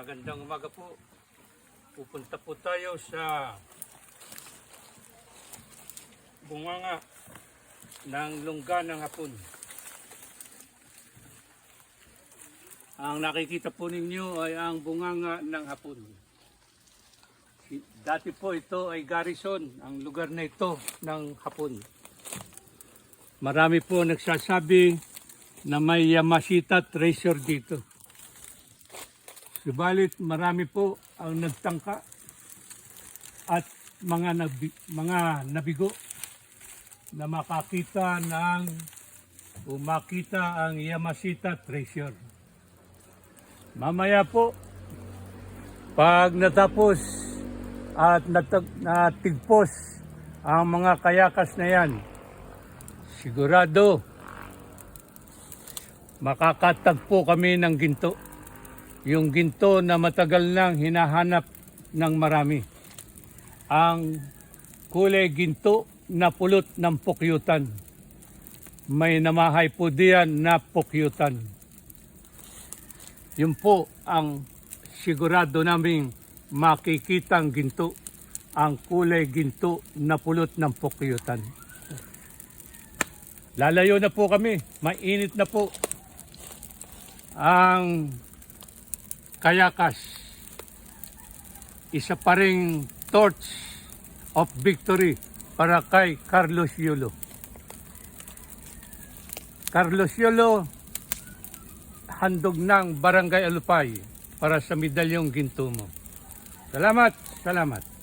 Magandang umaga po. Pupunta po tayo sa bunganga ng lungga ng hapon. Ang nakikita po ninyo ay ang bunganga ng hapon. Dati po ito ay garrison, ang lugar na ito ng hapon. Marami po nagsasabi na may Yamashita treasure dito. Subalit marami po ang nagtangka at mga nabi, mga nabigo na makakita ng o makita ang Yamashita treasure. Mamaya po, pag natapos at natag, natigpos ang mga kayakas na yan, sigurado makakatagpo kami ng ginto. Yung ginto na matagal nang hinahanap ng marami. Ang kulay ginto na pulot ng pukyutan. May namahay po diyan na pukyutan. Yun po ang sigurado naming makikitang ginto. Ang kulay ginto na pulot ng pukyutan. Lalayo na po kami. Mainit na po ang kayakas. Isa pa ring torch of victory para kay Carlos Yulo. Carlos Yulo, handog ng Barangay Alupay para sa medalyong ginto mo. Salamat, salamat.